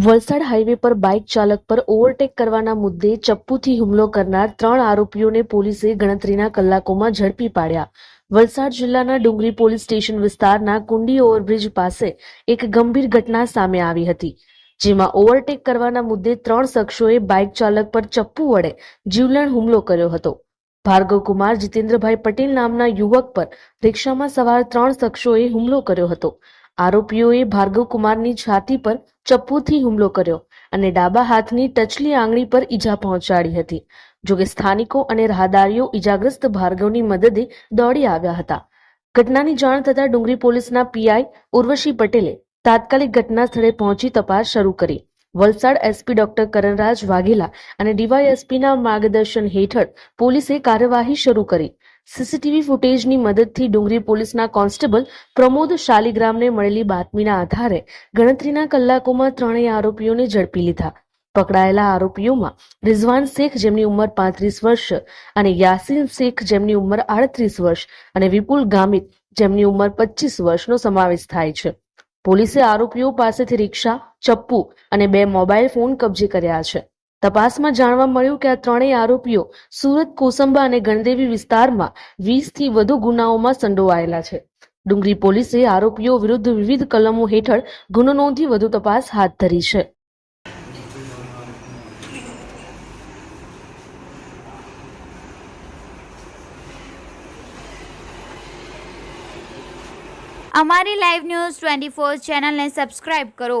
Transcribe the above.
Valsad highway પર bike ચાલક પર ઓવરટેક કરવાના મુદ્દે ચપ્પુથી હુમલો કરનાર ત્રણ આરોપીઓને પોલીસે ગણતરીના કલાકોમાં ઝડપી પાડ્યા. વલસાડ જિલ્લાના ડુંગરી પોલીસ સ્ટેશન વિસ્તારના કુંડી ઓવરબ્રિજ પાસે એક ગંભીર ઘટના સામે આવી હતી, જેમાં ઓવરટેક કરવાના મુદ્દે ત્રણ શખ્સોએ બાઇક ચાલક પર ચપ્પુ વડે જીવલેણ હુમલો કર્યો હતો. ભાર્ગવકુમાર જીતેન્દ્રભાઈ પટેલ નામના યુવક પર રિક્ષામાં સવાર ત્રણ શખ્સોએ હુમલો કર્યો હતો. આરોપીઓએ ભાર્ગવકુમારની છાતી પર ચપ્પુથી હુમલો કર્યો અને ડાબા હાથની ટચલી આંગળી પર ઈજા પહોંચાડી હતી. જોકે સ્થાનિકો અને રાહદારીઓ ઈજાગ્રસ્ત ભાર્ગવની મદદે દોડી આવ્યા હતા. ઘટનાની જાણ થતાં ડુંગરી પોલીસના પીઆઈ ઉર્વશી પટેલે તાત્કાલિક ઘટના સ્થળે પહોંચી તપાસ શરૂ કરી. વલસાડ એસપી ડોક્ટર કરણરાજ વાઘેલા અને ડીવાયએસપીના માર્ગદર્શન હેઠળ પોલીસે કાર્યવાહી શરૂ કરી. સીસીટીવી ફૂટેજની મદદથી ડુંગરી પોલીસના કોન્સ્ટેબલ પ્રમોદ શાલીગ્રામને મળેલી બાતમીના આધારે ગણતરીના કલાકોમાં ત્રણેય આરોપીઓને ઝડપી લીધા. પકડાયેલા આરોપીઓમાં રિઝવાન શેખ જેમની ઉંમર પાંત્રીસ વર્ષ અને યાસીન શેખ જેમની ઉંમર આડત્રીસ વર્ષ અને વિપુલ ગામિત જેમની ઉંમર પચીસ વર્ષનો સમાવેશ થાય છે. પોલીસે આરોપીઓ પાસેથી રિક્ષા, ચપ્પુ અને બે મોબાઈલ ફોન કબજે કર્યા છે. તપાસમાં જાણવા મળ્યું કે આ ત્રણેય આરોપીઓ સુરત, કોસંબા અને ગણદેવી વિસ્તારમાં વીસથી વધુ ગુનાઓમાં સંડોવાયેલા છે. ડુંગરી પોલીસે આરોપીઓ વિરુદ્ધ વિવિધ કલમો હેઠળ ગુનો નોંધી વધુ તપાસ હાથ ધરી છે. અમારી લાઈવ ન્યૂઝ ટ્વેન્ટી ફોર ચેનલને સબસ્ક્રાઇબ કરો.